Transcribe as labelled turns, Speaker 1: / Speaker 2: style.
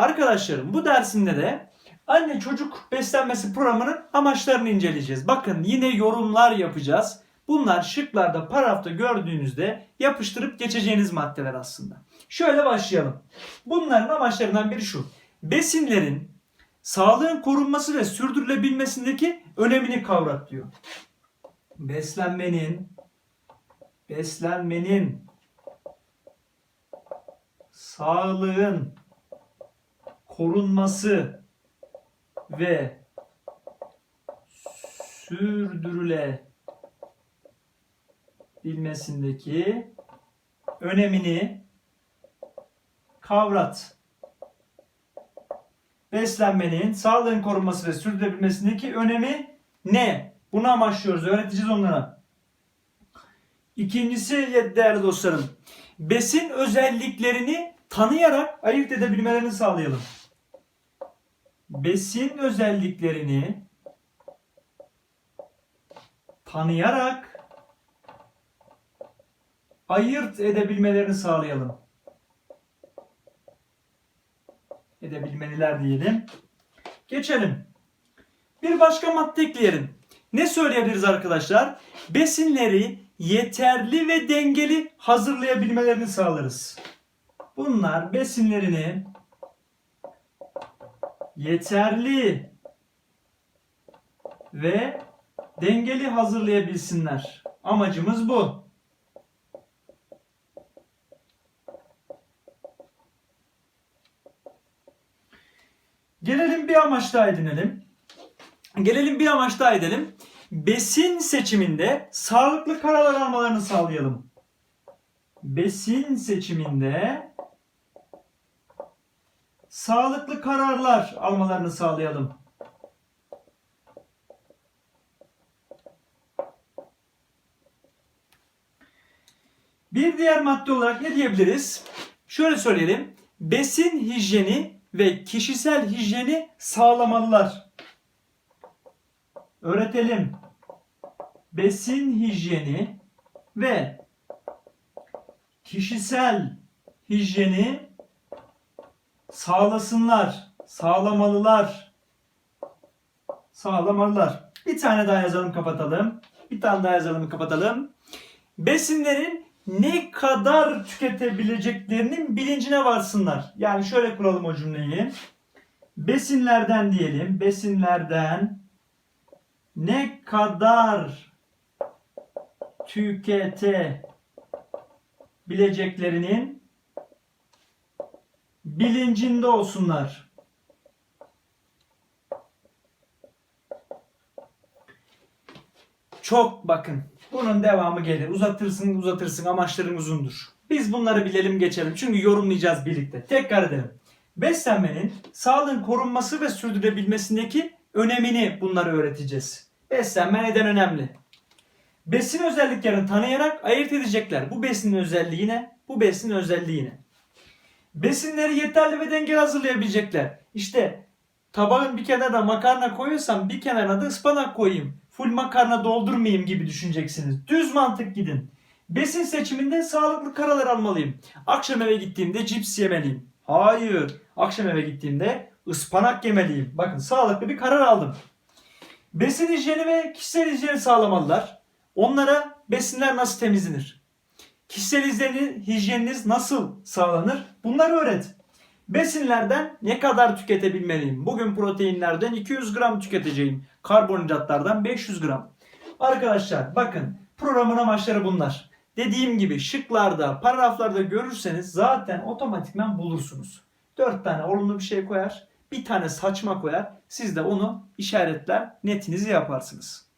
Speaker 1: Arkadaşlarım bu dersinde de anne çocuk beslenmesi programının amaçlarını inceleyeceğiz. Bakın yine yorumlar yapacağız. Bunlar şıklarda paragrafta gördüğünüzde yapıştırıp geçeceğiniz maddeler aslında. Şöyle başlayalım. Bunların amaçlarından biri şu. Besinlerin sağlığın korunması ve sürdürülebilmesindeki önemini kavrat diyor. Beslenmenin beslenmenin sağlığın korunması ve sürdürülebilmesindeki önemini kavrat. Beslenmenin sağlığın korunması ve sürdürülebilmesindeki önemi ne? Bunu amaçlıyoruz. Öğreteceğiz onlara. İkincisi değerli dostlarım. Besin özelliklerini tanıyarak ayırt edebilmelerini sağlayalım. Besin özelliklerini tanıyarak ayırt edebilmelerini sağlayalım. Edebilmeliler diyelim. Geçelim. Bir başka madde ekleyelim. Ne söyleyebiliriz arkadaşlar? Besinleri yeterli ve dengeli hazırlayabilmelerini sağlarız. Bunlar besinlerini yeterli ve dengeli hazırlayabilsinler. Amacımız bu. Gelelim bir amaç daha edinelim. Gelelim bir amaç daha edelim. Besin seçiminde sağlıklı kararlar almalarını sağlayalım. Besin seçiminde sağlıklı kararlar almalarını sağlayalım. Bir diğer madde olarak ne diyebiliriz? Şöyle söyleyelim. Besin hijyeni ve kişisel hijyeni sağlamalılar. Öğretelim. Besin hijyeni ve kişisel hijyeni sağlasınlar, sağlamalılar. Sağlamalılar. Bir tane daha yazalım kapatalım. Bir tane daha yazalım kapatalım. Besinlerin ne kadar tüketebileceklerinin bilincine varsınlar. Yani şöyle kuralım o cümleyi. Besinlerden diyelim. Besinlerden ne kadar tüketebileceklerinin bilincinde olsunlar. Çok bakın. Bunun devamı gelir. Uzatırsın uzatırsın amaçların uzundur. Biz bunları bilelim geçelim. Çünkü yorumlayacağız birlikte. Tekrar edelim. Beslenmenin sağlığın korunması ve sürdürülebilmesindeki önemini bunları öğreteceğiz. Beslenme neden önemli? Besin özelliklerini tanıyarak ayırt edecekler. Bu besinin özelliği ne? Bu besinin özelliği ne? Besinleri yeterli ve dengeli hazırlayabilecekler. İşte tabağın bir kenarına makarna koyuyorsam bir kenarına da ıspanak koyayım. Full makarna doldurmayayım gibi düşüneceksiniz. Düz mantık gidin. Besin seçiminde sağlıklı kararlar almalıyım. Akşam eve gittiğimde cips yemeliyim. Hayır. Akşam eve gittiğimde ıspanak yemeliyim. Bakın sağlıklı bir karar aldım. Besin hijyeni ve kişisel hijyeni sağlamalılar. Onlara besinler nasıl temizlenir? Kişisel hijyeni- hijyeniniz nasıl sağlanır? Bunları öğret. Besinlerden ne kadar tüketebilmeliyim? Bugün proteinlerden 200 gram tüketeceğim. Karbonhidratlardan 500 gram. Arkadaşlar bakın programın amaçları bunlar. Dediğim gibi şıklarda, paragraflarda görürseniz zaten otomatikman bulursunuz. 4 tane olumlu bir şey koyar, bir tane saçma koyar. Siz de onu işaretler, netinizi yaparsınız.